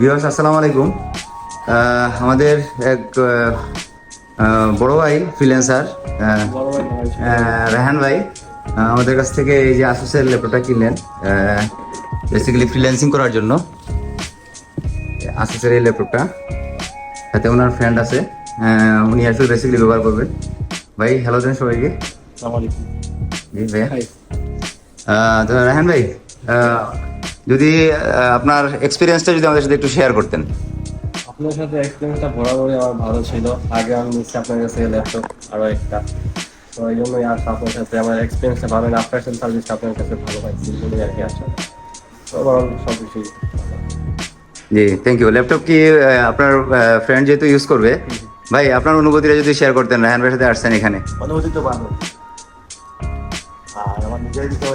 বিভাস আসসালামু আলাইকুম। আমাদের এক বড় ভাই ফ্রিল্যান্সার রেহান ভাই আমাদের কাছ থেকে এই যে আসুসের ল্যাপটপটা কিনলেন বেসিক্যালি ফ্রিল্যান্সিং করার জন্য। আসুসের এই ল্যাপটপটা। তাতে ওনার ফ্রেন্ড আছে উনি আসলে বেসিক্যালি ব্যবহার করবে ভাই হ্যালো দেন সবাইকে। জি ভাইয়া। তো রাহান ভাই যদি আপনার এক্সপিরিয়েন্সটা যদি আমাদের সাথে একটু শেয়ার করতেন। আপনার সাথে এক্সপিরিয়েন্সটা বরাবরই আমার ভালো ছিল। আগে আমি নিচ্ছি আপনার কাছে ল্যাপটপ আরও একটা। তো এই জন্যই আর আপনার সাথে আমার এক্সপিরিয়েন্সটা ভালো না আপনার সাথে সার্ভিসটা আপনার কাছে ভালো পাইছি বলে আর কি আসলে। তো ওভারঅল সব কিছুই জি থ্যাংক ইউ ল্যাপটপ কি আপনার ফ্রেন্ড যেহেতু ইউজ করবে ভাই আপনার অনুভূতিটা যদি শেয়ার করতেন রাহান ভাইয়ের সাথে আসছেন এখানে। অনুভূতি তো ভালো। আর আমার নিজের টাকা ও,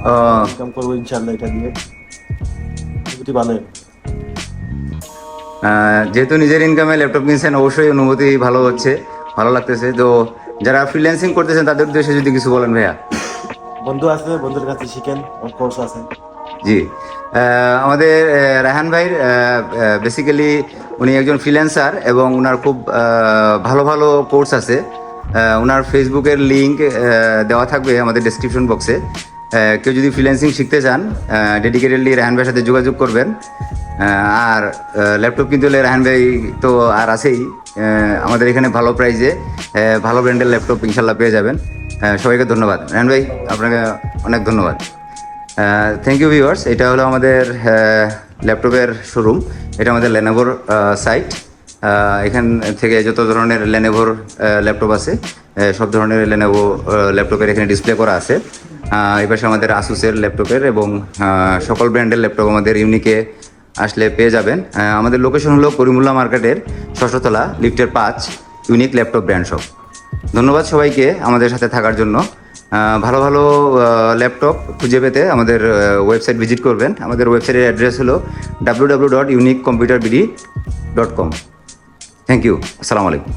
ইনকাম করব ইনশাল্লাহ এটা দিয়ে। অনুভূতি ভালো। যেহেতু নিজের ইনকামে ল্যাপটপ কিনছেন অবশ্যই অনুভূতি ভালো হচ্ছে ভালো লাগতেছে। তো যারা ফ্রিল্যান্সিং করতেছেন তাদের উদ্দেশ্যে যদি কিছু বলেন ভাইয়া। বন্ধু আছে বন্ধুর কাছে শিখেন কোর্স আছে। জি। আমাদের রাহান ভাইয়ের বেসিক্যালি উনি একজন ফ্রিল্যান্সার এবং ওনার খুব ভালো ভালো কোর্স আছে। ওনার ফেসবুকের লিঙ্ক দেওয়া থাকবে আমাদের ডেসক্রিপশন বক্সে কেউ যদি ফ্রিল্যান্সিং শিখতে চান ডেডিকেটেডলি রাহান ভাইয়ের সাথে যোগাযোগ করবেন। আর ল্যাপটপ কিনতে হলে রাহান ভাই তো আর আছেই। আমাদের এখানে ভালো প্রাইজে ভালো ব্র্যান্ডের ল্যাপটপ ইনশাল্লাহ পেয়ে যাবেন। সবাইকে ধন্যবাদ। রাহান ভাই, আপনাকে অনেক ধন্যবাদ। থ্যাংক ইউ ভিউয়ার্স এটা হলো আমাদের ল্যাপটপের শোরুম এটা আমাদের লেনোভোর সাইট এখান থেকে যত ধরনের লেনোভোর ল্যাপটপ আছে সব ধরনের লেনোভো ল্যাপটপের এখানে ডিসপ্লে করা আছে। এই পাশে আমাদের আসুসের ল্যাপটপের এবং সকল ব্র্যান্ডের ল্যাপটপ আমাদের ইউনিকে আসলে পেয়ে যাবেন। আমাদের লোকেশন হলো করিমুল্লা মার্কেটের ষষ্ঠতলা লিফটের পাঁচ ইউনিক ল্যাপটপ ব্র্যান্ড শপ। ধন্যবাদ সবাইকে আমাদের সাথে থাকার জন্য। ভালো ভালো ল্যাপটপ খুঁজে পেতে আমাদের ওয়েবসাইট ভিজিট করবেন। আমাদের ওয়েবসাইটের অ্যাড্রেস হলো W W dot unique computer BD dot com thank you আসসালামু আলাইকুম।